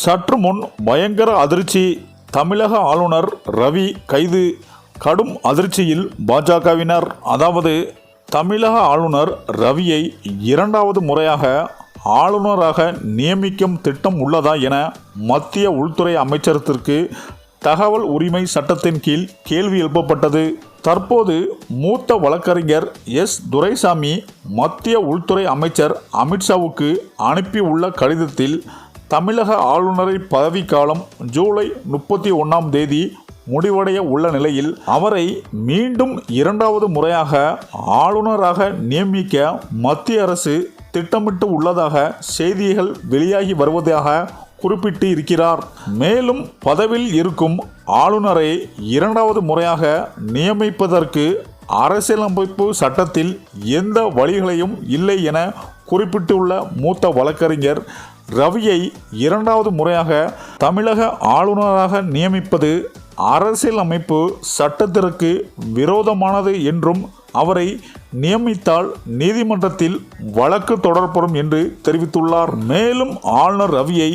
சற்று முன் பயங்கர அதிர்ச்சி தமிழக ஆளுநர் ரவி கைது. கடும் அதிர்ச்சியில் பாஜகவினர் அதாவது தமிழக ஆளுநர் ரவியை இரண்டாவது முறையாக ஆளுநராக நியமிக்கும் திட்டம் உள்ளதா என மத்திய உள்துறை அமைச்சரத்திற்கு தகவல் உரிமை சட்டத்தின் கீழ் கேள்வி எழுப்பப்பட்டது. தற்போது மூத்த வழக்கறிஞர் எஸ். துரைசாமி மத்திய உள்துறை அமைச்சர் அமித்ஷாவுக்கு அனுப்பியுள்ள கடிதத்தில் தமிழக ஆளுநரை பதவிக்காலம் ஜூலை முப்பத்தி ஒன்றாம் தேதி முடிவடைய உள்ள நிலையில் அவரை மீண்டும் இரண்டாவது முறையாக ஆளுநராக நியமிக்க மத்திய அரசு திட்டமிட்டு உள்ளதாக செய்திகள் வெளியாகி வருவதாக குறிப்பிட்டு இருக்கிறார் மேலும் பதவியில் இருக்கும் ஆளுநரை இரண்டாவது முறையாக நியமிப்பதற்கு அரசியலமைப்பு சட்டத்தில் எந்த வழிகளையும் இல்லை என குறிப்பிட்டுள்ள மூத்த வழக்கறிஞர் ரவியை இரண்டாவது முறையாக தமிழக ஆளுநராக நியமிப்பது அரசியலமைப்பு சட்டத்திற்கு விரோதமானது என்றும் அவரை நியமித்தால் நீதிமன்றத்தில் வழக்கு தொடரப்படும் என்று தெரிவித்துள்ளார். மேலும் ஆளுநர் ரவியை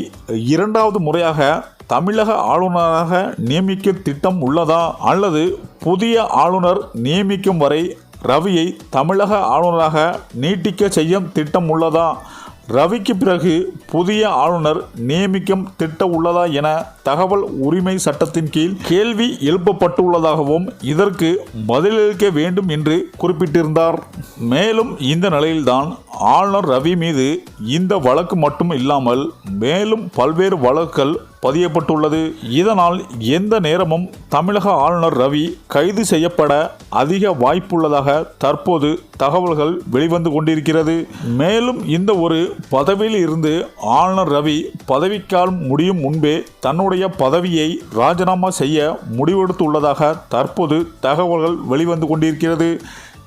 இரண்டாவது முறையாக தமிழக ஆளுநராக நியமிக்க திட்டம் உள்ளதா அல்லது புதிய ஆளுநர் நியமிக்கும் வரை ரவியை தமிழக ஆளுநராக நீட்டிக்க செய்யும் திட்டம் உள்ளதா ரவிக்கு பிறகு புதிய ஆளுநர் நியமிக்கும் திட்டம் உள்ளதா என தகவல் உரிமை சட்டத்தின் கீழ் கேள்வி எழுப்பப்பட்டுள்ளதாகவும் இதற்கு பதிலளிக்க வேண்டும் என்று குறிப்பிட்டிருந்தார். மேலும் இந்த நிலையில்தான் ஆளுநர் ரவி மீது இந்த வழக்கு மட்டும் இல்லாமல் மேலும் பல்வேறு வழக்குகள் பதியப்பட்டுள்ளது. இதனால் எந்த நேரமும் தமிழக ஆளுநர் ரவி கைது செய்யப்பட அதிக வாய்ப்புள்ளதாக தற்போது தகவல்கள் வெளிவந்து கொண்டிருக்கிறது. மேலும் இந்த ஒரு பதவியில் இருந்து ஆளுநர் ரவி பதவிக்காலம் முடியும் முன்பே தன்னுடைய பதவியை ராஜினாமா செய்ய முடிவெடுத்துள்ளதாக தற்போது தகவல்கள் வெளிவந்து கொண்டிருக்கிறது.